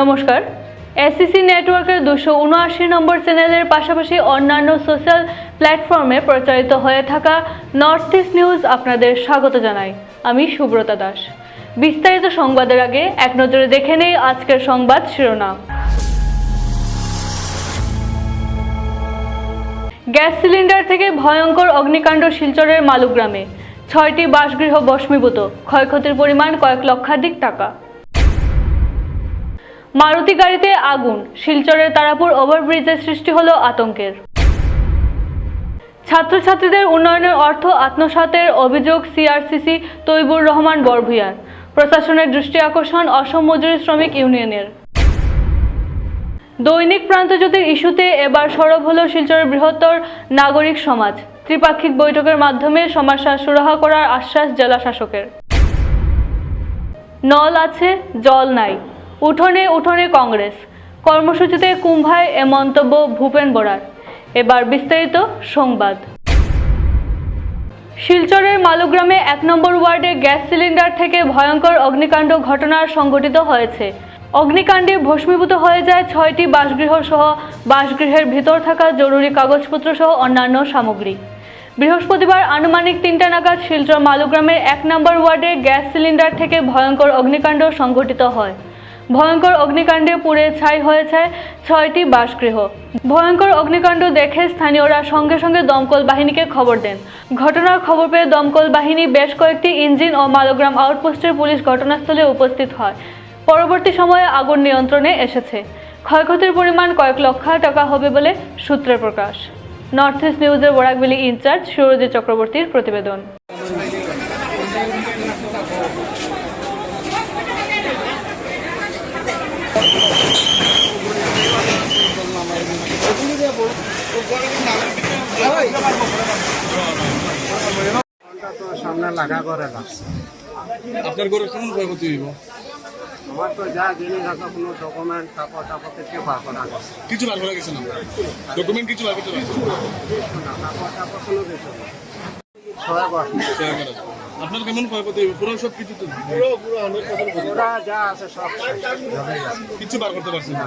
নমস্কার। এসিসি নেটওয়ার্কের দুশো উনআশি নম্বর চ্যানেলের পাশাপাশি অন্যান্য সোশ্যাল প্ল্যাটফর্মে প্রচারিত হয়ে থাকা নর্থ ইস্ট নিউজ আপনাদের স্বাগত জানাই। আমি সুব্রতা দাস। বিস্তারিত সংবাদের আগে এক নজরে দেখে নেই আজকের সংবাদ শিরোনাম। গ্যাস সিলিন্ডার থেকে ভয়ঙ্কর অগ্নিকাণ্ড শিলচরের মালুগ্রামে। ছয়টি বাসগৃহ ভস্মীভূত ক্ষয়ক্ষতির পরিমাণ কয়েক লক্ষাধিক টাকা। মারুতি গাড়িতে আগুন। শিলচরের তারাপুর ওভারব্রিজে সৃষ্টি হলো আতঙ্কের। ছাত্রছাত্রীদের উন্নয়নের অর্থ আত্মসাতের অভিযোগ সিআরসিসি তৈবুর রহমান বরভুইয়ার প্রশাসনের দৃষ্টি আকর্ষণ অসম মজুরি শ্রমিক ইউনিয়নের। দৈনিক প্রান্তজ্যোতির ইস্যুতে এবার সরব হল শিলচরের বৃহত্তর নাগরিক সমাজ। ত্রিপাক্ষিক বৈঠকের মাধ্যমে সমস্যা সুরাহা করার আশ্বাস জেলা শাসকের নল আছে, জল নাই। উঠোনে উঠোনে কংগ্রেস। কর্মসূচিতে কুম্ভায় এ মন্তব্য ভূপেন বোরার। এবার বিস্তারিত সংবাদ। শিলচরের মালুগ্রামে এক নম্বর ওয়ার্ডে গ্যাস সিলিন্ডার থেকে ভয়ঙ্কর অগ্নিকাণ্ড ঘটনা সংঘটিত হয়েছে। অগ্নিকাণ্ডে ভস্মীভূত হয়ে যায় ছয়টি বাসগৃহ সহ বাসগৃহের ভিতর থাকা জরুরি কাগজপত্র সহ অন্যান্য সামগ্রী। বৃহস্পতিবার আনুমানিক তিনটা নাগাদ শিলচর মালুগ্রামের এক নম্বর ওয়ার্ডে গ্যাস সিলিন্ডার থেকে ভয়ঙ্কর অগ্নিকাণ্ড সংঘটিত হয়। ভয়ঙ্কর অগ্নিকাণ্ডে পুড়ে ছাই হয়েছে ছয়টি বাসগৃহ। ভয়ঙ্কর অগ্নিকাণ্ড দেখে স্থানীয়রা সঙ্গে সঙ্গে দমকল বাহিনীকে খবর দেন। ঘটনার খবর পেয়ে দমকল বাহিনী বেশ কয়েকটি ইঞ্জিন ও মালোগ্রাম আউটপোস্টের পুলিশ ঘটনাস্থলে উপস্থিত হয়। পরবর্তী সময়ে আগুন নিয়ন্ত্রণে এসেছে। ক্ষয়ক্ষতির পরিমাণ কয়েক লক্ষ টাকা হবে বলে সূত্রের প্রকাশ। নর্থ ইস্ট নিউজের বরাকবিলি ইনচার্জ সুরজিৎ চক্রবর্তীর প্রতিবেদন। সামনে লাগা করে আপনার গরু কেমন ক্ষয়ক্ষতি হইব? আমার তো যা জিনিস আছে কোনো ডকুমেন্ট কাপড় টাপড় কিছু বার করা কিছু বার করা গেছে না? ডকুমেন্ট কিছু বার করতে পারছে টাপড় কোনো কিছু ছয় বার আপনার কেমন ক্ষয়ক্ষতি হইব? পুরো সব কিছু তো ওরা যা আছে সব কিছু বার করতে পারছে না?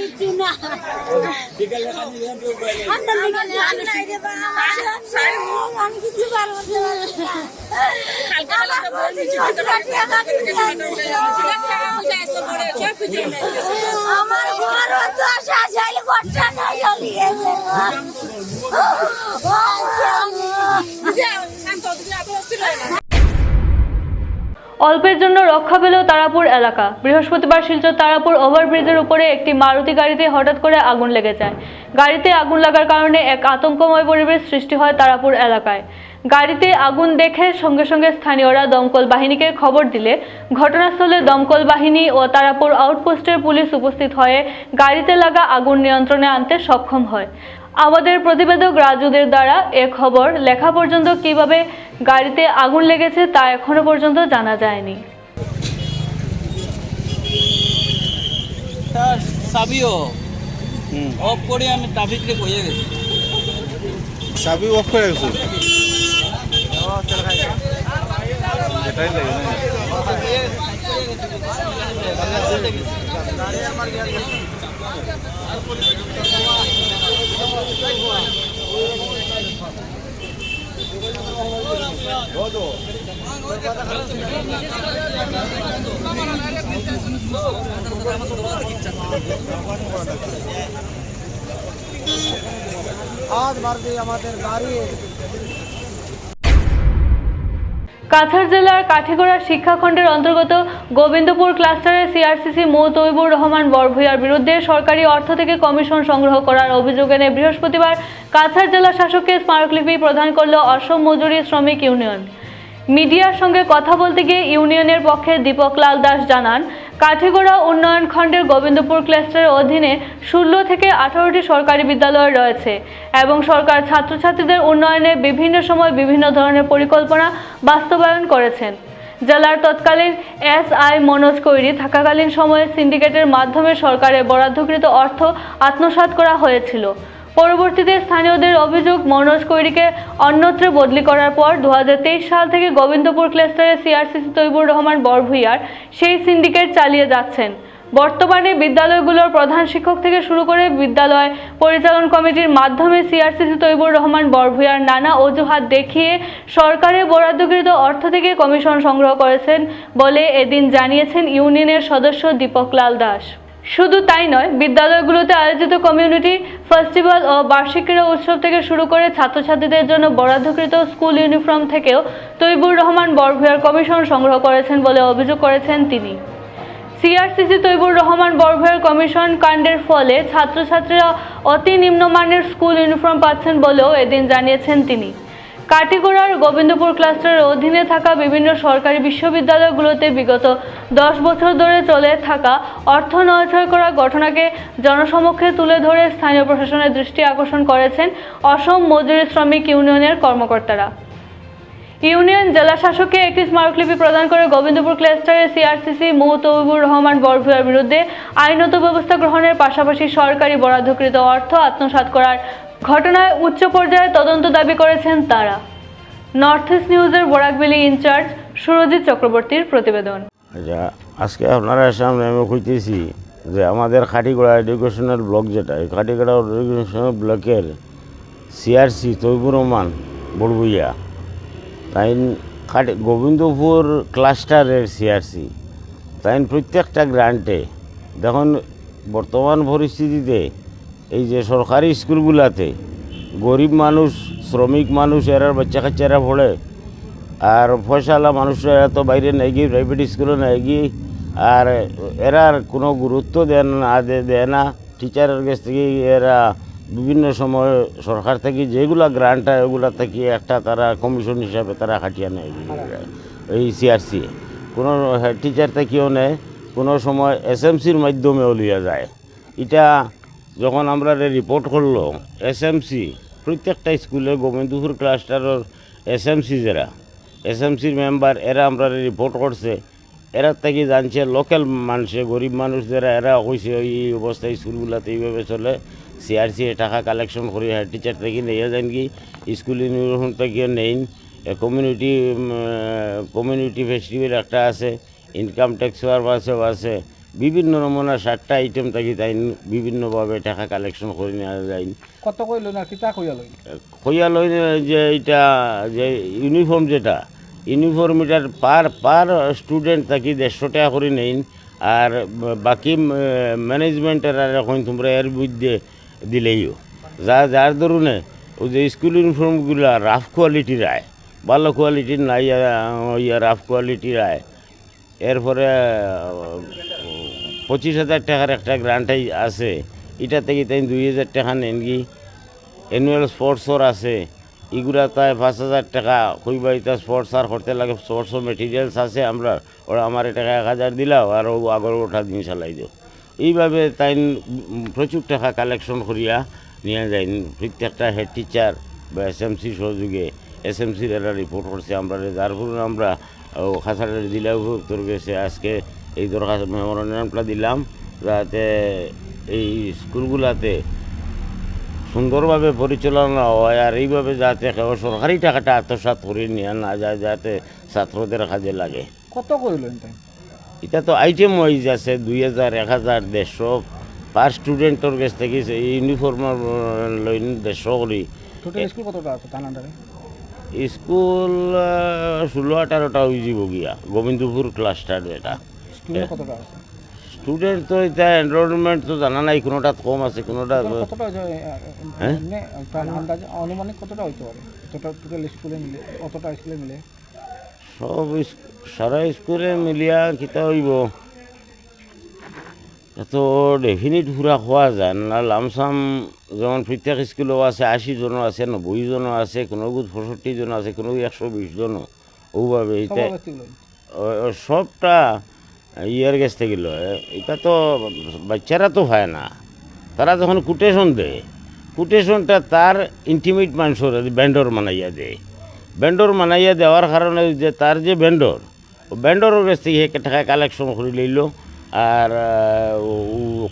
কিছু না আমি আমি কিছু না আমার ঘর তো সাজাইল ঘরটা নাই গেছে অল্পের জন্য রক্ষা পেল তারাপুর এলাকা। বৃহস্পতিবার শিলচর তারাপুর ওভারব্রিজের উপরে একটি মারুতি গাড়িতে হঠাৎ করে আগুন লেগে যায়। গাড়িতে আগুন লাগার কারণে এক আতঙ্কময় পরিবেশ সৃষ্টি হয় তারাপুর এলাকায়। গাড়িতে আগুন দেখে সঙ্গে সঙ্গে স্থানীয়রা দমকল বাহিনীকে খবর দিলে, ঘটনাস্থলে দমকল বাহিনী ও তারাপুর আউটপোস্টের পুলিশ উপস্থিত হয়ে গাড়িতে লাগা আগুন নিয়ন্ত্রণে আনতে সক্ষম হয়। আমাদের প্রতিবেদক রাজুদের দ্বারা এ খবর লেখা পর্যন্ত কীভাবে গাড়িতে আগুন লেগেছে তা এখনও পর্যন্ত জানা যায়নি। তার চাবিও অফ করে আমি ট্রাফিকরে কইয়া গেছি। চাবি অফ করে গেছো? এটাই লাগে না। আজ মারবে আমাদের গাড়ি কাছাড় জেলার কাঠিগড়া শিক্ষাখণ্ডের অন্তর্গত গোবিন্দপুর ক্লাস্টারের সিআরসিসি মো তৈবুর রহমান বরভুইয়ার বিরুদ্ধে সরকারি অর্থ থেকে কমিশন সংগ্রহ করার অভিযোগ এনে বৃহস্পতিবার কাছাড় জেলা শাসককে স্মারকলিপি প্রদান করল অসম মজুরি শ্রমিক ইউনিয়ন। মিডিয়ার সঙ্গে কথা বলতে গিয়ে ইউনিয়নের পক্ষে দীপক লাল দাস জানান, কাঠিগড়া উন্নয়ন খণ্ডের গোবিন্দপুর ক্লাস্টারের অধীনে ষোলো থেকে আঠারোটি সরকারি বিদ্যালয় রয়েছে এবং সরকার ছাত্রছাত্রীদের উন্নয়নে বিভিন্ন সময় বিভিন্ন ধরনের পরিকল্পনা বাস্তবায়ন করেছেন। জেলার তৎকালীন এস আই মনোজ কৈরি থাকাকালীন সময়ে সিন্ডিকেটের মাধ্যমে সরকারের বরাদ্দকৃত অর্থ আত্মসাৎ করা হয়েছিল। পরবর্তীতে স্থানীয়দের অভিযোগ মনোজ কৈরিকে অন্যত্র বদলি করার পর দু হাজার তেইশ সাল থেকে গোবিন্দপুর ক্লাস্টারে সিআরসিসি তৈবুর রহমান বরভুইয়ার সেই সিন্ডিকেট চালিয়ে যাচ্ছেন। বর্তমানে বিদ্যালয়গুলোর প্রধান শিক্ষক থেকে শুরু করে বিদ্যালয় পরিচালন কমিটির মাধ্যমে সিআরসিসি তৈবুর রহমান বরভুইয়ার নানা অজুহাত দেখিয়ে সরকারের বরাদ্দকৃত অর্থ থেকে কমিশন সংগ্রহ করেছেন বলে এদিন জানিয়েছেন ইউনিয়নের সদস্য দীপক লাল দাস। শুধু তাই নয়, বিদ্যালয়গুলোতে আয়োজিত কমিউনিটি ফেস্টিভ্যাল ও বার্ষিক ক্রীড়া উৎসব থেকে শুরু করে ছাত্রছাত্রীদের জন্য বরাদ্দকৃত স্কুল ইউনিফর্ম থেকেও তৈবুর রহমান বরভুয়ার কমিশন সংগ্রহ করেছেন বলে অভিযোগ করেছেন তিনি। সিআরসিসি তৈবুর রহমান বরভয়ের কমিশন কাণ্ডের ফলে ছাত্রছাত্রীরা অতি নিম্নমানের স্কুল ইউনিফর্ম পাচ্ছেন বলেও এদিন জানিয়েছেন তিনি। কাটিগড়ার গোবিন্দপুর ক্লাস্টারের অধীনে থাকা বিভিন্ন সরকারি বিশ্ববিদ্যালয়গুলোতে বিগত দশ বছর ধরে চলে থাকা অর্থ নয়ছয় করা ঘটনাকে জনসমক্ষে তুলে ধরে স্থানীয় প্রশাসনের দৃষ্টি আকর্ষণ করেছেন অসম মজুরি শ্রমিক ইউনিয়নের কর্মকর্তারা। ইউনিয়ন জেলা শাসককে একটি স্মারকলিপি প্রদান করে গোবিন্দপুর ক্লাস্টারের সিআরসিসি মুহতবিবুর রহমান বরভুয়ার বিরুদ্ধে আইনত ব্যবস্থা গ্রহণের পাশাপাশি সরকারি বরাদ্দকৃত অর্থ আত্মসাৎ করার ঘটনায় উচ্চ পর্যায়ে তদন্ত দাবি করেছেন তারা। নর্থ ইস্ট নিউজের বরাকবেলি ইনচার্জ সুরজিৎ চক্রবর্তীর প্রতিবেদন। আচ্ছা আজকে আপনারা সামনে আমি খুঁজতেছি যে আমাদের খাটিগড়া এডুকেশনাল ব্লক যেটা, এই খাটিগড়া এডুকেশনাল ব্লকের সিআরসি তৈবুর রহমান বড়বুইয়া তাই খাটি, গোবিন্দপুর ক্লাস্টারের সিআরসি। তাই প্রত্যেকটা গ্রান্টে, দেখুন, বর্তমান পরিস্থিতিতে এই যে সরকারি স্কুলগুলাতে গরিব মানুষ, শ্রমিক মানুষ এরার বাচ্চা কাচ্চারা পড়ে আর ফয়সালা মানুষরা এরা তো বাইরে নেই গিয়ে প্রাইভেট স্কুলে নেই গিয়ে, আর এরার কোনো গুরুত্ব দেন না দেয় না। টিচারের কাছ থেকে এরা বিভিন্ন সময় সরকার থেকে যেগুলা গ্রান্ট হয়, ওগুলা থেকে একটা তারা কমিশন হিসাবে তারা খাটিয়ে নেয় এই সিআরসি কোনো টিচার থেকেও নেয়, কোনো সময় এস এসএমসির মাধ্যমেও লিয়া যায়। এটা যখন আমরা রিপোর্ট করল এস এম সি প্রত্যেকটা স্কুলে গোবিন্দপুর ক্লাস্টারের এস এম সি যারা এস এম সির মেম্বার এরা আমরা রিপোর্ট করছে। এরা থেকে জানছে লোকাল মানুষে, গরিব মানুষ যারা, এরা কইছে এই অবস্থায় স্কুলগুলোতে এইভাবে চলে। সিআরসি টাকা কালেকশন করে হেড টিচার থেকে নিয়ে যান কি, স্কুল ইউনিফর্ম থেকে নেই কমিউনিটি কমিউনিটি ফেস্টিভ্যাল একটা আছে ইনকাম ট্যাক্স পারপাসেও আছে। বিভিন্ন নমুনা ষাটটা আইটেম থাকি তাই বিভিন্নভাবে টাকা কালেকশন করে নেওয়া যায়। কত কই কইল না কিতা কইয়া লইল কইয়া লই যে এটা যে ইউনিফর্ম যেটা ইউনিফর্ম এটার পার পার স্টুডেন্ট থাকি দেড়শো টাকা করে নেই আর বাকি ম্যানেজমেন্টের আর এখন তোমরা এর মধ্যে দিলেইও। যা যার দরুনে ওই যে স্কুল ইউনিফর্মগুলো রাফ কোয়ালিটির আয় ভালো কোয়ালিটির নাই ইয়া রাফ কোয়ালিটির আয়। এরপরে পঁচিশ হাজার টাকার একটা গ্রান্টাই আছে। এটা থেকে তাই দুই হাজার টাকা নেন কি অ্যানুয়াল স্পোর্টসর আছে। এগুলা তাই পাঁচ হাজার টাকা কইবা এটা স্পোর্টস আর করতে লাগে। স্পোর্টসর মেটেরিয়ালস আছে আমরা। ওরা আমার টাকা এক হাজার দিলাও আর ও আগর ওঠা দিন চালাই দিও। এইভাবে তাই প্রচুর টাকা কালেকশন করিয়া নিয়ে যায় প্রত্যেকটা হেড টিচার বা এস এম সি সহযোগে। এস এম সির এরা রিপোর্ট করছে আমরা। যার ফলে আমরা খাসারের জেলা গেছে। আজকে এই দরখাস্ত মেমোরান্ডামটা দিলাম যাতে এই স্কুলগুলাতে সুন্দরভাবে পরিচালনা হয় আর এইভাবে যাতে কেউ সরকারি টাকাটা আত্মসাৎ করে নিয়ে না যায় যাতে ছাত্রদের কাজে লাগে। কত তাই এটা? তো আইটেম ওয়াইজ আছে দুই হাজার এক হাজার দেড়শো। পার স্টুডেন্টর কাছ থেকে ইউনিফর্ম লই দেড়শো করি। স্কুল ষোলো আঠারোটা হয়ে যাব গিয়া গোবিন্দপুর ক্লাস্টার এটা। স্টুডেন্ট কতটা আছে? স্টুডেন্ট তো এটা এনরোলমেন্ট তো জানা নাই কোনোটা কম আছে কোনোটা কতটা হ্যাঁ? অনুমানিক কতটা হইতে পারে টোটাল টোটাল স্কুলে মিলে অতটা স্কুলে মিলে। সব সারা স্কুলে মিলিয়া কিতা হইব। এত ডেফিনিট পুরা খোয়া যায় না লামসাম যেমন প্রত্যেক স্কুলেও আছে আশি জনও আছে নব্বই জনও আছে কোনো গুত পঁয়ষট্টি জন আছে কোনো একশো বিশ জনও ওভাবে সবটা ইয়ের কাছ থেকে এটা তো বাচ্চারা তো হয় না। তারা যখন কুটেশন দেয় কুটেশনটা তার ইন্টিমেট মানুষের ব্যান্ডর মানাইয়া দেয়। ব্যান্ডর মানাইয়া দেওয়ার কারণে যে তার যে ব্যান্ডর ও ব্যান্ডরের কাছ থেকে টাকা কালেকশন করে লইল। আর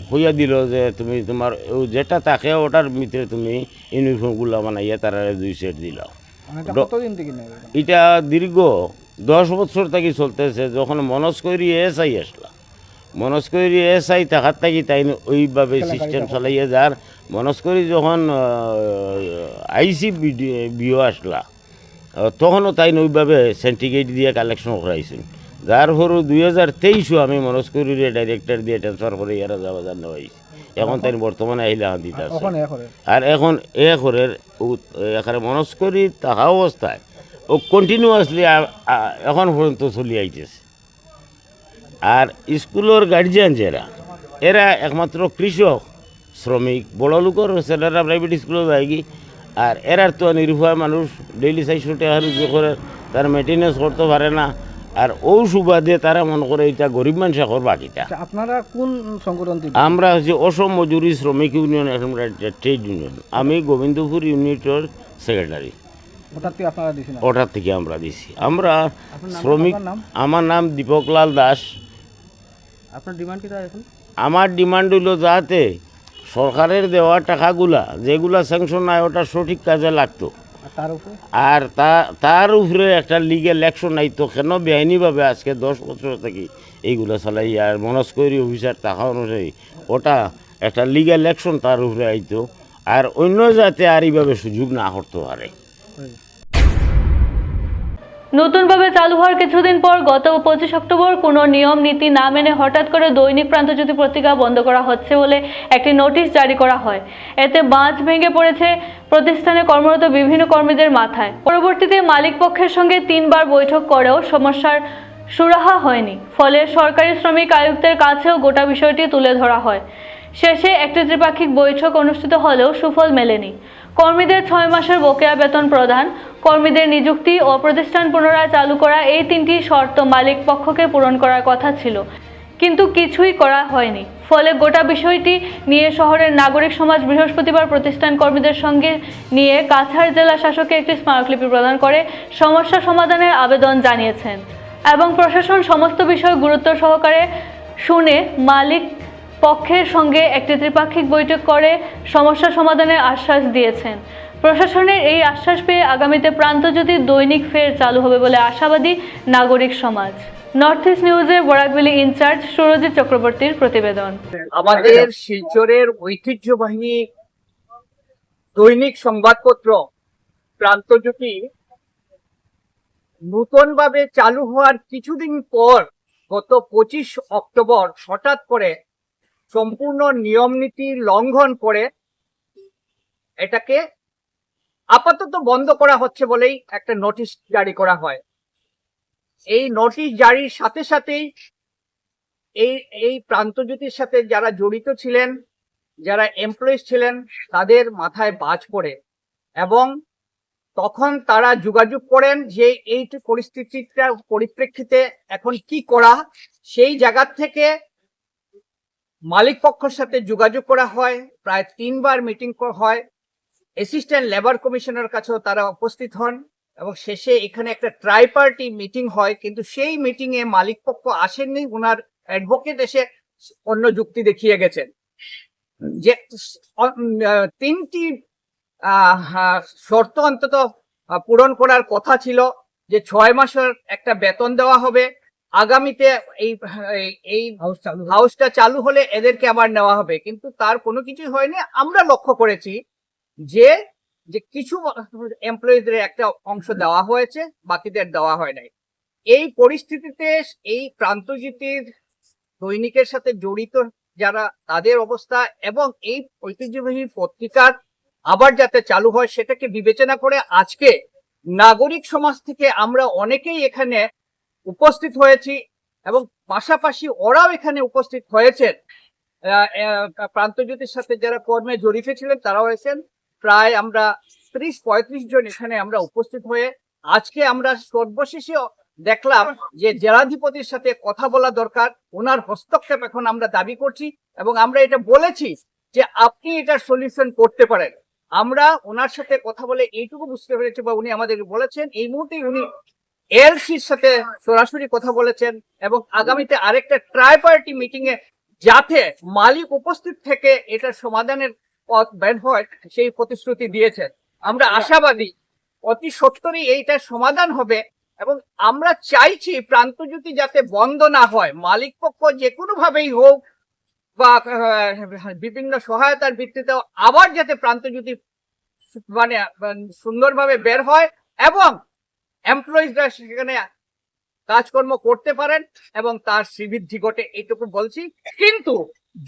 হইয়া দিল যে তুমি তোমার ও যেটা থাকে ওটার ভিতরে তুমি ইউনিফর্মগুলো বানাইয়া তারা দুই সেট দিল মানে এটা দীর্ঘ দশ বছর থেকে চলতেছে যখন মনস করি এসআই আসলা মনস করি এসআই থাকার থাকি তাই ওইভাবে সিস্টেম চালাইয়ে যার। মনস করি যখন আইসি বিও আসলা তখনও তাই ওইভাবে সেন্টিগ্রেট দিয়ে কালেকশন করাইছেন। যার পর দুই হাজার তেইশও আমি মনস করি ডাইরেক্টর দিয়ে ট্রান্সফার করে ইয়ারা যাওয়া জান হয়েছি এখন তাই বর্তমানে আহিলা দিতে আছে। আর এখন এ করে এখানে মনস করি থাকা অবস্থায়। ও কন্টিনিউয়াসলি এখন পর্যন্ত চলি আইতেছে। আর স্কুলের গার্জিয়ান যারা এরা একমাত্র কৃষক শ্রমিক বড় লোকের ছেলেরা প্রাইভেট স্কুলে যায় কি। আর এরার তো নিরুপায় মানুষ ডেইলি চারশো টাকা রুজি করে তার মেনটেনেন্স করতে পারে না। আর ও সুবাদে তারা মনে করে এটা গরিব মানুষ এখন বাকিটা। আচ্ছা, আপনারা কোন সংগঠন আমরা হচ্ছে অসম মজুরি শ্রমিক ইউনিয়ন ট্রেড ইউনিয়ন আমি গোবিন্দপুর ইউনিটের সেক্রেটারি ওটার থেকে আমরা দিছি। আমরা শ্রমিক? আমার নাম দীপকলাল দাস। আপনার ডিমান্ড কি এখন? আমার ডিমান্ড হইল যাতে সরকারের দেওয়া টাকাগুলা যেগুলা স্যাংশন নাই ওটা সঠিক কাজে লাগতো। আর তার উপরে? তা তার উপরে একটা লিগেল অ্যাকশন আইতো কেন বেআইনিভাবে আজকে দশ বছর থেকে এইগুলো চালাই আর মনস্করি অফিসার টাকা অনুযায়ী ওটা একটা লিগেল অ্যাকশন তার উপরে আইতো। আর অন্য যাতে আর এইভাবে সুযোগ না করতে পারে। নতুনভাবে চালু হওয়ার কিছুদিন পর গত পঁচিশ অক্টোবর কোনো নিয়ম, নীতি না মেনে হঠাৎ করে দৈনিক প্রান্তজ্যোতি পত্রিকা বন্ধ করা হচ্ছে বলে একটি নোটিশ জারি করা হয়। এতে বাঁধ ভেঙে পড়েছে প্রতিষ্ঠানে কর্মরত বিভিন্ন কর্মীদের মাথায়। পরবর্তীতে মালিক পক্ষের সঙ্গে তিনবার বৈঠক করেও সমস্যার সুরাহা হয়নি। ফলে সরকারি শ্রমিক আয়ুক্তের কাছেও গোটা বিষয়টি তুলে ধরা হয়। শেষে একটি ত্রিপাক্ষিক বৈঠক অনুষ্ঠিত হলেও সুফল মেলেনি। কর্মীদের ছয় মাসের বকেয়া বেতন প্রদান। কর্মীদের নিযুক্তি ও প্রতিষ্ঠান পুনরায় চালু করা এই তিনটি শর্ত মালিক পক্ষকে পূরণ করার কথা ছিল। কিন্তু কিছুই করা হয়নি। ফলে গোটা বিষয়টি নিয়ে শহরের নাগরিক সমাজ বৃহস্পতিবার প্রতিষ্ঠান কর্মীদের সঙ্গে নিয়ে কাছাড় জেলা শাসককে একটি স্মারকলিপি প্রদান করে সমস্যা সমাধানের আবেদন জানিয়েছেন। এবং প্রশাসন সমস্ত বিষয় গুরুত্ব সহকারে শুনে মালিক পক্ষের সঙ্গে একটি ত্রিপাক্ষিক বৈঠক করে সমস্যা সমাধানের আশ্বাস দিয়েছেন। প্রশাসনের এই আশ্বাস পেয়ে আগামীতে প্রান্তজ্যোতি দৈনিক ফের চালু হবে বলে আশাবাদী নাগরিক সমাজ। নর্থ ইস্ট নিউজের বরাকবেলি ইনচার্জ সুরজিৎ চক্রবর্তীর প্রতিবেদন। আমাদের শিলচরের ঐতিহ্যবাহী দৈনিক সংবাদপত্র প্রান্তজ্যোতি নূতনভাবে চালু হওয়ার কিছুদিন পর গত পঁচিশ অক্টোবর হঠাৎ করে সম্পূর্ণ নিয়ম নীতি লঙ্ঘন করে এটাকে আপাতত বন্ধ করা হচ্ছে বলেই একটা নোটিশ জারি করা হয়। এই নোটিশ জারির সাথে সাথেই এই এই প্রান্তজ্যোতির সাথে যারা জড়িত ছিলেন, যারা এমপ্লয়িজ ছিলেন, তাদের মাথায় বাজ পড়ে এবং তখন তারা যোগাযোগ করেন যে এই পরিস্থিতিটার পরিপ্রেক্ষিতে এখন কি করা, সেই জায়গা থেকে মালিক পক্ষের সাথে যোগাযোগ করা হয়, প্রায় তিনবার মিটিং হয়। অ্যাসিস্ট্যান্ট লেবার কমিশনের কাছেও তারা উপস্থিত হন এবং শেষে এখানে একটা ট্রাই পার্টি মিটিং হয়, কিন্তু সেই মিটিং এ মালিক পক্ষ আসেননি ওনার অ্যাডভোকেট এসে অন্য যুক্তি দেখিয়ে গেছেন। যে তিনটি শর্ত অন্তত পূরণ করার কথা ছিল যে ছয় মাসের একটা বেতন দেওয়া হবে। আগামীতে এই এই- এই হাউস চালু হাউসটা চালু হলে এদেরকে আবার নেওয়া হবে। কিন্তু তার কোনো কিছুই হয়নি। আমরা লক্ষ্য করেছি যে যে কিছু এমপ্লয়িদের একটা অংশ দেওয়া হয়েছে বাকিদের দেওয়া হয় নাই। এই পরিস্থিতিতে এই প্রান্তজিতির দৈনিকের সাথে জড়িত যারা তাদের অবস্থা এবং এই ঐতিহ্যবাহী পত্রিকার আবার যাতে চালু হয় সেটাকে বিবেচনা করে আজকে নাগরিক সমাজ থেকে আমরা অনেকেই এখানে উপস্থিত হয়েছি এবং পাশাপাশি ওরাও এখানে উপস্থিত হয়েছেন। প্রান্তজ্যোতির সাথে যারা কর্মে জড়িত ছিলেন, তারাও হয়েছেন প্রায় আমরা ত্রিশ, পঁয়ত্রিশ জন এখানে আমরা উপস্থিত হয়ে আজকে আমরা সর্বশেষে দেখলাম যে জেলাধিপতির সাথে কথা বলা দরকার। ওনার হস্তক্ষেপ এখন আমরা দাবি করছি এবং আমরা এটা বলেছি যে আপনি এটা সলিউশন করতে পারেন। আমরা ওনার সাথে কথা বলে এইটুকু বুঝতে পেরেছি বা উনি আমাদের বলেছেন। এই মুহূর্তে উনি এলসির সাথে সরাসরি কথা বলেছেন এবং আগামীতে আরেকটা ট্রাই পার্টি মিটিং এ যাতে মালিক উপস্থিত থেকে এটার সমাধানের পথ বের হয়, সেই প্রতিশ্রুতি দিয়েছেন আমরা আশাবাদী, অতি সত্তরই এইটার সমাধান হবে এবং আমরা চাইছি প্রান্তজ্যোতি যাতে বন্ধ না হয়। মালিক পক্ষ যে কোনো ভাবেই হোক বা বিভিন্ন সহায়তার ভিত্তিতে আবার যাতে প্রান্তজ্যোতি মানে সুন্দরভাবে বের হয় এবং এমপ্লয়িজরা সেখানে কাজকর্ম করতে পারেন এবং তার শ্রীবৃদ্ধি ঘটে, এইটুকু বলছি। কিন্তু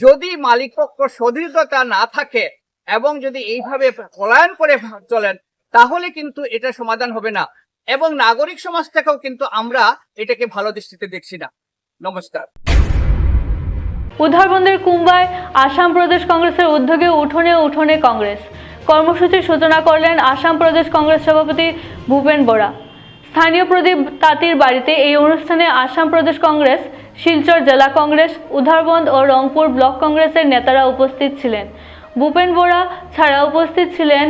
যদি মালিক পক্ষ সদৃঢ়তা না থাকে এবং যদি এইভাবে পলায়ন করে চলেন, তাহলে কিন্তু এটা সমাধান হবে না। এবং নাগরিক সমাজ থেকেও কিন্তু আমরা এটাকে ভালো দৃষ্টিতে দেখছি না। নমস্কার। উধারবন্দের কুম্বায় আসাম প্রদেশ কংগ্রেসের উদ্যোগে উঠোনে উঠোনে কংগ্রেস। কর্মসূচির সূচনা করলেন আসাম প্রদেশ কংগ্রেস সভাপতি ভূপেন বোরা। স্থানীয় প্রদীপ তাঁতির বাড়িতে এই অনুষ্ঠানে আসাম প্রদেশ কংগ্রেস, শিলচর জেলা কংগ্রেস, উধারবন্দ ও রংপুর ব্লক কংগ্রেসের নেতারা উপস্থিত ছিলেন। ভূপেন বোরা ছাড়া উপস্থিত ছিলেন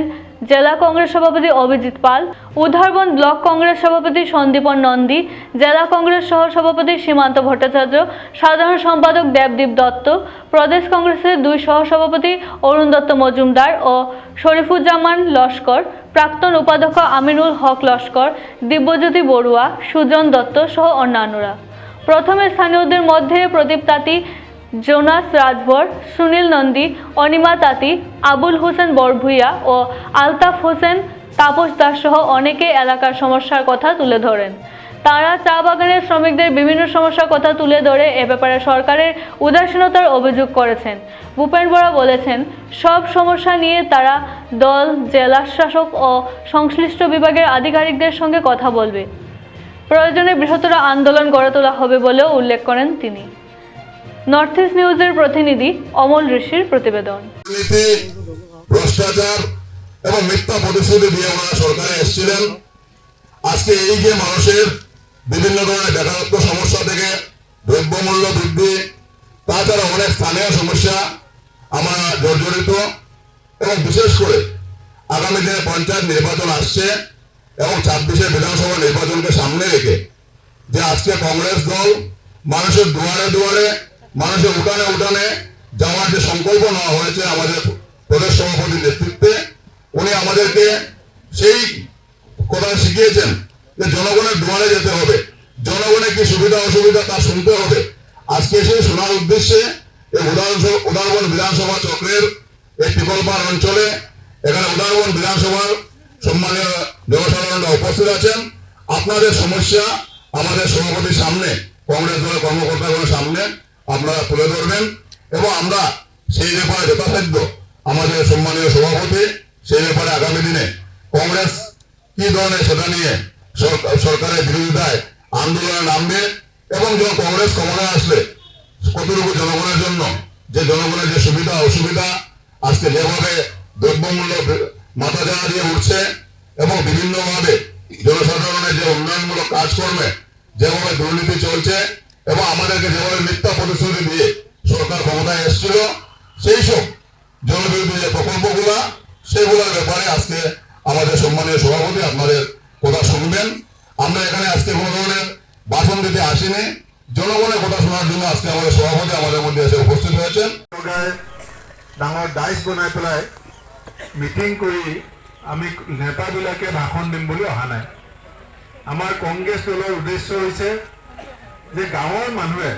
জেলা কংগ্রেস সভাপতি অভিজিৎ পাল উধারবন্দ ব্লক কংগ্রেস সভাপতি সন্দীপন নন্দী, জেলা কংগ্রেস সহ সভাপতি সীমান্ত ভট্টাচার্য, সাধারণ সম্পাদক দেবদীপ দত্ত, প্রদেশ কংগ্রেসের দুই সহসভাপতি অরুণ দত্ত মজুমদার ও শরীফুজ্জামান লস্কর, প্রাক্তন উপাধ্যক্ষ আমিনুল হক লস্কর, দিব্যজ্যোতি বড়ুয়া, সুজন দত্ত সহ অন্যান্যরা। প্রথমে স্থানীয়দের মধ্যে প্রদীপ তাঁতি জোনাস রাজভর, সুনীল নন্দী, অনিমা তাঁতি, আবুল হোসেন বরভুইয়া ও আলতাফ হোসেন তাপস দাস সহ অনেকে এলাকার সমস্যার কথা তুলে ধরেন। তারা চা বাগানের শ্রমিকদের বিভিন্ন সমস্যার কথা তুলে ধরে এ ব্যাপারে সরকারের উদাসীনতার অভিযোগ করেছেন। ভূপেন বরা বলেছেন, সব সমস্যা নিয়ে তারা দল, জেলা শাসক ও সংশ্লিষ্ট বিভাগের আধিকারিকদের সঙ্গে কথা বলবে। প্রয়োজনে বৃহত্তর আন্দোলন গড়ে তোলা হবে বলেও উল্লেখ করেন তিনি। নর্থ ইস্ট নিউজের প্রতিনিধি অমল ঋষির প্রতিবেদন। ভ্রষ্টাচার এবং মিথ্যা প্রতিশ্রুতি দিয়ে ওনারা সরকারে এসেছিলেন। আজকে এই যে মানুষের বিভিন্ন ধরনের বেকারত্ব সমস্যা থেকে দ্রব্যমূল্য বৃদ্ধি তাছাড়া অনেক স্থানীয় সমস্যা আমরা জর্জরিত এবং বিশেষ করে আগামী দিনে পঞ্চায়েত নির্বাচন আসছে এবং ছাব্বিশে বিধানসভা নির্বাচনকে সামনে রেখে যে আজকে কংগ্রেস দল মানুষের দুয়ারে দুয়ারে মানুষের উঠানে উঠানে যাওয়ার যে সংকল্প নেওয়া হয়েছে আমাদের প্রদেশ সভাপতির নেতৃত্বে, উনি আমাদেরকে সেই কথা শিখিয়েছেন যে জনগণের দুয়ারে যেতে হবে। জনগণের কি সুবিধা অসুবিধা তা শুনতে হবে। আজকে সেই শোনার উদ্দেশ্যে এই উদাহরণ উদাহরণ বিধানসভা চক্রের এই পিপলপাড় অঞ্চলে এখানে উদাহরণ বিধানসভার সম্মানীয় জনসাধারণরা উপস্থিত আছেন। আপনাদের সমস্যা আমাদের সভাপতির সামনে, কংগ্রেস দলের কর্মকর্তাগুলোর সামনে আপনারা তুলে ধরবেন এবং আমরা সেই ব্যাপারে যথাসাধ্য আমাদের সম্মানীয় সভাপতি, সেই ব্যাপারে আগামী দিনে কংগ্রেস কি ধরনের সেটা নিয়ে সরকারের বিরোধিতায় আন্দোলনে নামবে এবং যখন কংগ্রেস ক্ষমতায় আসলে কতটুকু জনগণের জন্য, যে জনগণের যে সুবিধা, অসুবিধা, আজকে যেভাবে দ্রব্যমূল্য মাথা জানা দিয়ে উঠছে এবং বিভিন্নভাবে জনসাধারণের যে উন্নয়নমূলক কাজকর্মে যেভাবে দুর্নীতি চলছে এবং আমাদেরকে যেভাবে মিথ্যা প্রতিশ্রুতি দিয়ে সরকার ক্ষমতায় এসেছিল, সেই সব জনবিরোধী যে প্রকল্পগুলা, সেগুলোর ব্যাপারে আজকে আমাদের সম্মানীয় সভাপতি আপনাদের কথা শুনবেন। আমরা এখানে আজকে কোনো ধরনের ভাষণ দিতে আসিনি। জনগণের কথা শোনার জন্য আজকে আমাদের সভাপতি আমাদের মধ্যে এসে উপস্থিত হয়েছেন। ডাঙৰ ডাইচ বনাই পেলাই মিটিং কৰি আমি নেতাবিলাকে ভাষণ দিম বুলি অহা নাই। আমাৰ কংগ্ৰেছ দলৰ উদ্দেশ্য হৈছে যে গাঁৱৰ মানুহে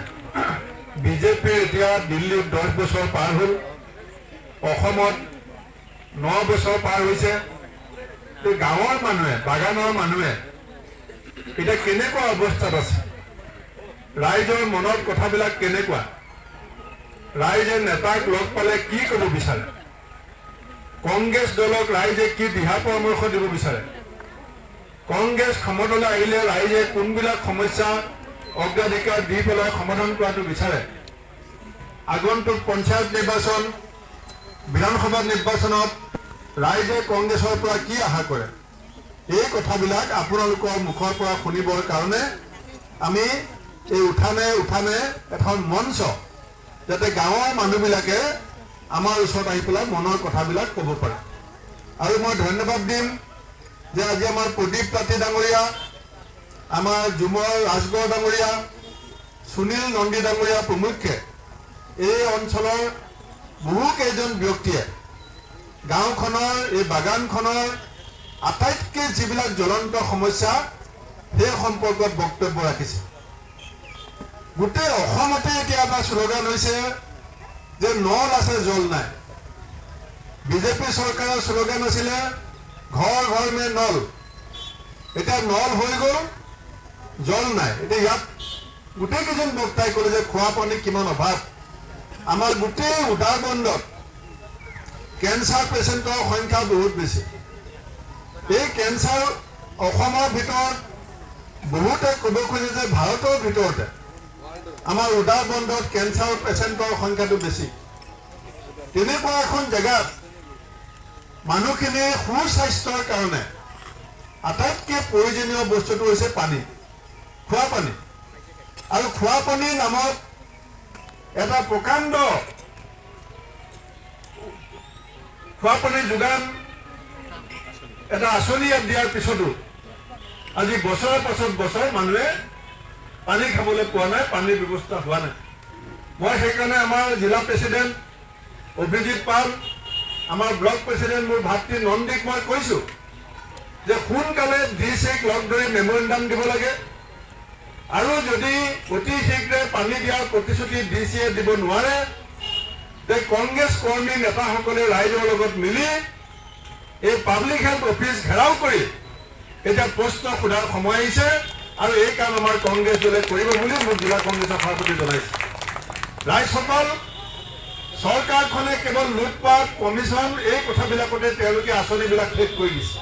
বিজেপিৰ এতিয়া দিল্লীত দহ বছৰ পাৰ হ'ল, অসমত ন বছৰ পাৰ হৈছে। গাঁৱৰ মানুহে, বাগানৰ মানুহে এতিয়া কেনেকুৱা অৱস্থাত আছে? ৰাইজৰ মনত কথাবিলাক কেনেকুৱা? ৰাইজে নেতাক লগ পালে কি ক'ব বিচাৰে? কংগ্ৰেছ দলক ৰাইজে কি দিহা পৰামৰ্শ দিব বিচাৰে? কংগ্ৰেছ ক্ষমতালৈ আহিলে ৰাইজে কোনবিলাক সমস্যা অগ্ৰাধিকাৰ দি পেলাই সমাধান কৰাটো বিচাৰে। আগন্তুক পঞ্চায়ত নিৰ্বাচন, বিধানসভা নিৰ্বাচনত ৰাইজে কংগ্ৰেছৰ পৰা কি আশা কৰে? এই কথাবিলাক আপোনালোকৰ মুখৰ পৰা শুনিবৰ কাৰণে আমি এই উঠানে উঠানে এখন মঞ্চ যাতে গাঁৱৰ মানুহবিলাকে আমাৰ ওচৰত আহি পেলাই মনৰ কথাবিলাক ক'ব পাৰে। আৰু মই ধন্যবাদ দিম যে আজি আমাৰ প্ৰদীপ তাঁতী ডাঙৰীয়া আমাৰ জুমৰ ৰাজগড় ডাঙৰীয়া, সুনীল নন্দী ডাঙৰীয়া প্ৰমুখ্যে, এই অঞ্চলৰ বহু কেইজন ব্যক্তিয়ে গাঁওখনৰ, এই বাগানখনৰ আটাইতকৈ যিবিলাক জ্বলন্ত সমস্যা, সেই সম্পৰ্কত বক্তব্য ৰাখিছে। গোটেই অসমতে এতিয়া এটা শ্লোগান হৈছে যে নল আছে, জল নাই। বিজেপি চৰকাৰৰ শ্লোগান আছিলে, ঘৰ ঘৰ মে নল। এতিয়া নল হৈ গ'ল জল নাই। এতিয়া ইয়াত গোটেইকেইজন বক্তাই ক'লে যে খোৱা পানী কিমান অভাৱ। আমাৰ গোটেই উদাৰবন্দত কেঞ্চাৰ পেচেণ্টৰ সংখ্যা বহুত বেছি। এই কেঞ্চাৰ অসমৰ ভিতৰত বহুতে ক'ব খোজে যে ভাৰতৰ ভিতৰতে আমাৰ উদাৰবন্দত কেঞ্চাৰ পেচেণ্টৰ সংখ্যাটো বেছি। তেনেকুৱা এখন জেগাত মানুহখিনিৰ সুস্বাস্থ্যৰ কাৰণে আটাইতকৈ প্ৰয়োজনীয় বস্তুটো হৈছে পানী। খোৱা পানী আৰু খোৱা পানী নামত এটা প্ৰকাণ্ড খোৱাপানীৰ যোগান এটা আঁচনি ইয়াত দিয়াৰ পিছতো আজি বছৰৰ পাছত বছৰ মানুহে পানী খাবলৈ পোৱা নাই, পানীৰ ব্যৱস্থা হোৱা নাই। মই সেইকাৰণে আমাৰ জিলা প্ৰেচিডেণ্ট অভিজিত পাল, আমাৰ ব্লক প্ৰেচিডেণ্ট মোৰ ভাতৃ নন্দীক মই কৈছোঁ যে সোনকালে ডি চিক লগ ধৰি মেমৰেণ্ডাম দিব লাগে। আৰু যদি অতি শীঘ্ৰে পানী দিয়াৰ প্ৰতিশ্ৰুতি ডি চিয়ে দিব নোৱাৰে, তে কংগ্ৰেছ কৰ্মী নেতাসকলে ৰাইজৰ লগত মিলি এই পাব্লিক হেল্থ অফিচ ঘেৰাও কৰি এতিয়া প্ৰশ্ন সোধাৰ সময় আহিছে আৰু এই কাম আমাৰ কংগ্ৰেছ দলে কৰিব বুলি মোক জিলা কংগ্ৰেছৰ সভাপতি জনাইছে। ৰাইজসকল, চৰকাৰখনে কেৱল লুটপাট কমিশ্যন এই কথাবিলাকতে তেওঁলোকে আঁচনিবিলাক শেষ কৰি দিছে।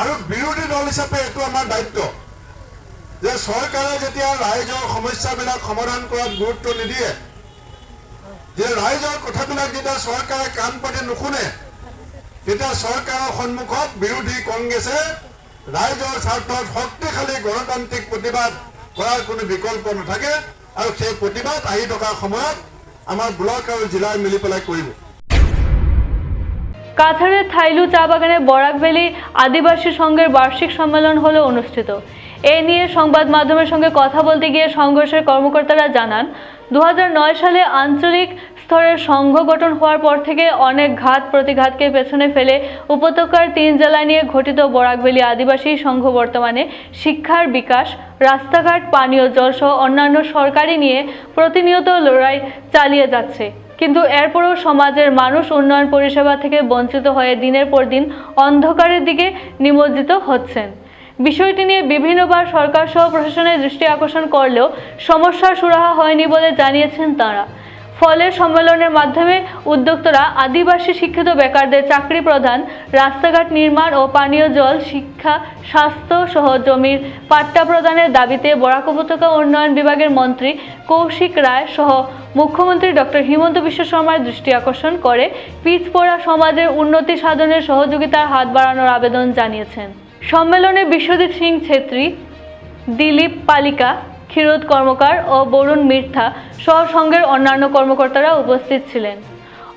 আৰু বিৰোধী দল হিচাপে এইটো আমাৰ দায়িত্ব। যে চৰকাৰে যেতিয়া ৰাইজৰ সমস্যাবিলাক সমাধান কৰাত গুৰুত্ব নিদিয়ে, যে ৰাইজৰ কথাবিলাক যেতিয়া চৰকাৰে কাণ পাতি নুশুনে, তেতিয়া চৰকাৰৰ সন্মুখত বিৰোধী কংগ্ৰেছে ৰাইজৰ স্বাৰ্থত শক্তিশালী গণতান্ত্ৰিক প্ৰতিবাদ কৰাৰ কোনো বিকল্প নাথাকে আৰু সেই প্ৰতিবাদ আহি থকা সময়ত আমাৰ ব্লক আৰু জিলাই মিলি পেলাই কৰিব। কাছাড়ের থাইলু চা বাগানে বরাকভ্যালি আদিবাসী সংঘের বার্ষিক সম্মেলন হলো অনুষ্ঠিত। এ নিয়ে সংবাদ মাধ্যমের সঙ্গে কথা বলতে গিয়ে সংঘর্ষের কর্মকর্তারা জানান দু হাজার নয় সালে আঞ্চলিক স্তরের সংঘ গঠন হওয়ার পর থেকে অনেক ঘাত প্রতিঘাতকে পেছনে ফেলে উপত্যকার তিন জেলা নিয়ে ঘটিত বরাকভ্যালি আদিবাসী সংঘ বর্তমানে শিক্ষার বিকাশ, রাস্তাঘাট, পানীয় জল সহ অন্যান্য সরকারি নিয়ে প্রতিনিয়ত লড়াই চালিয়ে যাচ্ছে। কিন্তু এরপরও সমাজের মানুষ উন্নয়ন পরিষেবা থেকে বঞ্চিত হয়ে দিনের পর দিন অন্ধকারের দিকে নিমজ্জিত হচ্ছেন। বিষয়টি নিয়ে বিভিন্নবার সরকার সহ প্রশাসনের দৃষ্টি আকর্ষণ করলেও সমস্যার সুরাহা হয়নি বলে জানিয়েছেন তাঁরা। ফলে সম্মেলনের মাধ্যমে উদ্যোক্তরা আদিবাসী শিক্ষিত বেকারদের চাকরি প্রদান রাস্তাঘাট নির্মাণ ও পানীয় জল, শিক্ষা, স্বাস্থ্য সহ জমির পাট্টা প্রদানের দাবিতে বরাক উপত্যকা উন্নয়ন বিভাগের মন্ত্রী কৌশিক রায় সহ মুখ্যমন্ত্রী ডক্টর হিমন্ত বিশ্ব শর্মার দৃষ্টি আকর্ষণ করে পিচপোড়া সমাজের উন্নতি সাধনের সহযোগিতার হাত বাড়ানোর আবেদন জানিয়েছেন। সম্মেলনে বিশ্বজিৎ সিং ছেত্রী, দিলীপ পালিকা, ক্ষীরোদ কর্মকার ও বরুণ মির্থা সহ সংঘের অন্যান্য কর্মকর্তারা উপস্থিত ছিলেন।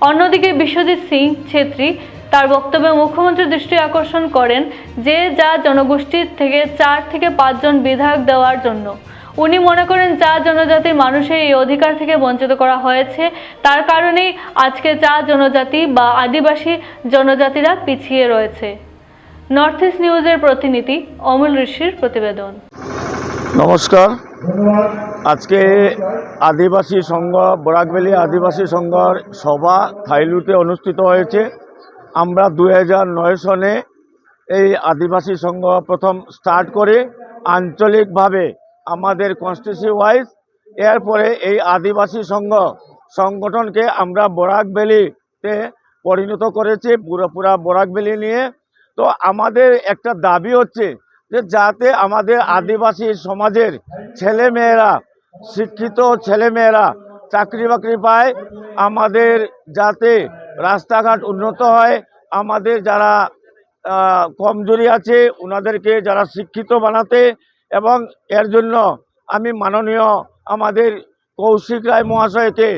অন্যদিকে বিশ্বজিৎ সিং ছেত্রী তার বক্তব্যে মুখ্যমন্ত্রীর দৃষ্টি আকর্ষণ করেন যে যা জনগোষ্ঠীর থেকে চার থেকে পাঁচজন বিধায়ক দেওয়ার জন্য। উনি মনে করেন চা জনজাতির মানুষের এই অধিকার থেকে বঞ্চিত করা হয়েছে, তার কারণেই আজকে চা জনজাতি বা আদিবাসী জনজাতিরা পিছিয়ে রয়েছে। নর্থ ইস্ট নিউজের প্রতিনিধি অমল ঋষির প্রতিবেদন। নমস্কার। আজকে আদিবাসী সংঘ বরাকবেলি আদিবাসী সংঘর সভা থাইলুতে অনুষ্ঠিত হয়েছে। আমরা দু নয় সনে এই আদিবাসী সংঘ প্রথম স্টার্ট করে আঞ্চলিকভাবে আমাদের কনস্টিটিউশি ওয়াইজ এরপরে এই আদিবাসী সংঘ সংগঠনকে আমরা বরাকভ্যালিতে পরিণত করেছি পুরো পুরা বরাকভ্যালি নিয়ে। তো আমাদের একটা দাবি হচ্ছে যে যাতে আমাদের আদিবাসী সমাজের ছেলেমেয়েরা, শিক্ষিত ছেলেমেয়েরা চাকরি বাকরি পায়, আমাদের যাতে রাস্তাঘাট উন্নত হয়, আমাদের যারা কমজোরি আছে ওনাদেরকে যারা শিক্ষিত বানাতে এবং এর জন্য আমি মাননীয় আমাদের কৌশিক রায় মহাশয়কে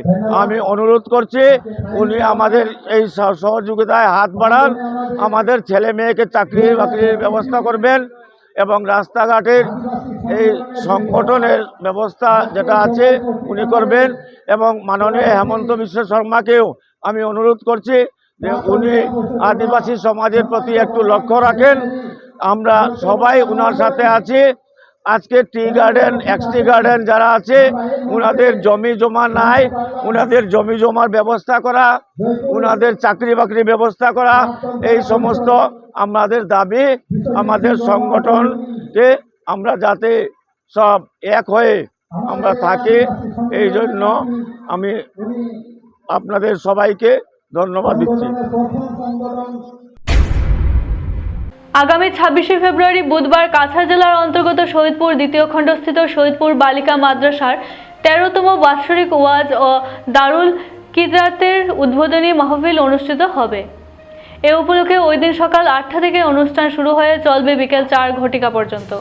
আমি অনুরোধ করছি, উনি আমাদের এই সহযোগিতায় হাত বাড়ান, আমাদের ছেলে মেয়েকে চাকরি বাকরির ব্যবস্থা করবেন এবং রাস্তাঘাটের এই সংগঠনের ব্যবস্থা যেটা আছে উনি করবেন এবং মাননীয় হেমন্ত বিশ্ব শর্মাকেও আমি অনুরোধ করছি যে উনি আদিবাসী সমাজের প্রতি একটু লক্ষ্য রাখেন। আমরা সবাই ওনার সাথে আছি। আজকে টি গার্ডেন এক্সটি গার্ডেন যারা আছে ওনাদের জমি জমা নাই ওনাদের জমি জমার ব্যবস্থা করা ওনাদের চাকরি বাকরি ব্যবস্থা করা, এই সমস্ত আমাদের দাবি, আমাদের সংগঠনকে আমরা যাতে সব এক হয়ে আমরা থাকি, এই জন্য আমি আপনাদের সবাইকে ধন্যবাদ দিচ্ছি। আগামী ছাব্বিশে ফেব্রুয়ারি বুধবার কাছাড় জেলার অন্তর্গত শহীদপুর দ্বিতীয় খণ্ডস্থিত শহীদপুর বালিকা মাদ্রাসার তেরোতম বাৎসরিক ওয়াজ ও দারুল কিদরাতের উদ্বোধনী মাহফিল অনুষ্ঠিত হবে। এ উপলক্ষে ওই দিন সকাল আটটা থেকে অনুষ্ঠান শুরু হয়ে চলবে বিকেল চার ঘটিকা পর্যন্ত।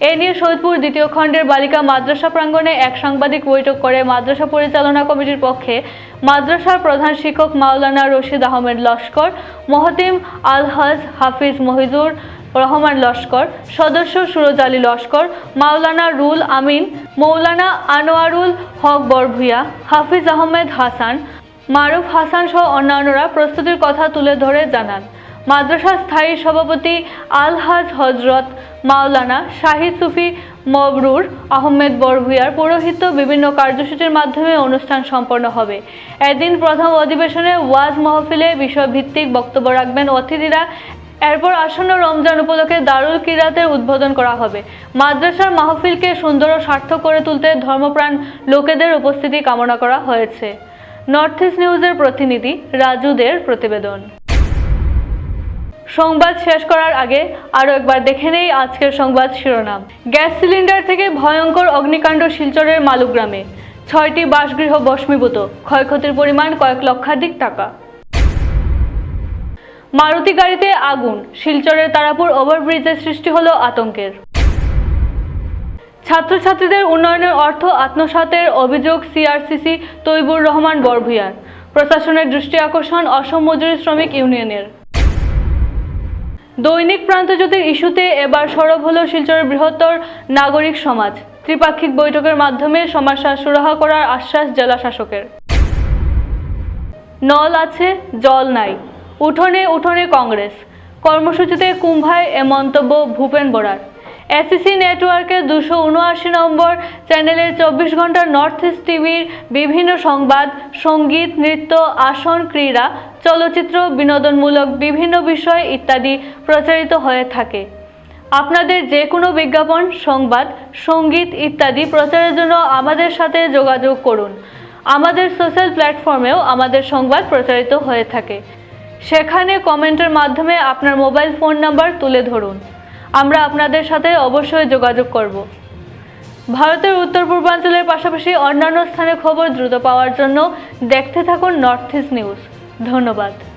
এ নিয়ে শহীদপুর দ্বিতীয় খণ্ডের বালিকা মাদ্রাসা প্রাঙ্গণে এক সাংবাদিক বৈঠক করে মাদ্রাসা পরিচালনা কমিটির পক্ষে মাদ্রাসার প্রধান শিক্ষক মাওলানা রশিদ আহমেদ লস্কর, মহতিম আলহাজ হাফিজ মহিজুর রহমান লস্কর, সদস্য সুরজ আলী লস্কর, মাওলানা রুল আমিন, মৌলানা আনোয়ারুল হক বরভুইয়া, হাফিজ আহমেদ হাসান, মারুফ হাসান সহ অন্যান্যরা প্রস্তুতির কথা তুলে ধরে জানান। মাদ্রাসা স্থায়ী সভাপতি আলহাজ হজরত মাওলানা শাহিদ সুফি মবরুর আহমেদ বরভুইয়ার পৌরোহিত্য বিভিন্ন কার্যসূচির মাধ্যমে অনুষ্ঠান সম্পন্ন হবে। এদিন প্রথম অধিবেশনে ওয়াজ মাহফিলে বিষয়ভিত্তিক বক্তব্য রাখবেন অতিথিরা। এরপর আসন্ন রমজান উপলক্ষে দারুল কিরাতের উদ্বোধন করা হবে। মাদ্রাসার মাহফিলকে সুন্দর ও সার্থক করে তুলতে ধর্মপ্রাণ লোকেদের উপস্থিতি কামনা করা হয়েছে। নর্থ ইস্ট নিউজের প্রতিনিধি রাজুদের প্রতিবেদন। সংবাদ শেষ করার আগে আরও একবার দেখে নেই আজকের সংবাদ শিরোনাম। গ্যাস সিলিন্ডার থেকে ভয়ঙ্কর অগ্নিকাণ্ড শিলচরের মালুগ্রামে। ছয়টি বাসগৃহ ভস্মীভূত ক্ষয়ক্ষতির পরিমাণ কয়েক লক্ষাধিক টাকা। মারুতি গাড়িতে আগুন, শিলচরের তারাপুর ওভারব্রিজে সৃষ্টি হলো আতঙ্কের। ছাত্রছাত্রীদের উন্নয়নের অর্থ আত্মসাতের অভিযোগ সিআরসিসি তৈবুর রহমান বরভুইয়ার। প্রশাসনের দৃষ্টি আকর্ষণ অসম মজুরি শ্রমিক ইউনিয়নের। দৈনিক প্রান্তজ্যোতির ইস্যুতে এবার সরব হলো শিলচরের বৃহত্তর নাগরিক সমাজ। ত্রিপাক্ষিক বৈঠকের মাধ্যমে সমস্যা সুরাহা করার আশ্বাস জেলা শাসকের। নল আছে, জল নাই। উঠোনে উঠোনে কংগ্রেস। কর্মসূচিতে কুম্ভায় এ মন্তব্য ভূপেন বরার। এসিসি নেটওয়ার্কের দুশো উনআশি নম্বর চ্যানেলের চব্বিশ ঘণ্টা নর্থ ইস্ট টিভির বিভিন্ন সংবাদ, সংগীত, নৃত্য, আসন, ক্রীড়া, চলচ্চিত্র, বিনোদনমূলক বিভিন্ন বিষয় ইত্যাদি প্রচারিত হয়ে থাকে। আপনাদের যে কোনো বিজ্ঞাপন, সংবাদ, সংগীত ইত্যাদি প্রচারের জন্য আমাদের সাথে যোগাযোগ করুন। আমাদের সোশ্যাল প্ল্যাটফর্মেও আমাদের সংবাদ প্রচারিত হয়ে থাকে। সেখানে কমেন্টের মাধ্যমে আপনার মোবাইল ফোন নাম্বার তুলে ধরুন। আমরা আপনাদের সাথে অবশ্যই যোগাযোগ করব। ভারতের উত্তর পূর্বাঞ্চলের পাশাপাশি অন্যান্য স্থানে খবর দ্রুত পাওয়ার জন্য দেখতে থাকুন নর্থ ইস্ট নিউজ ধন্যবাদ।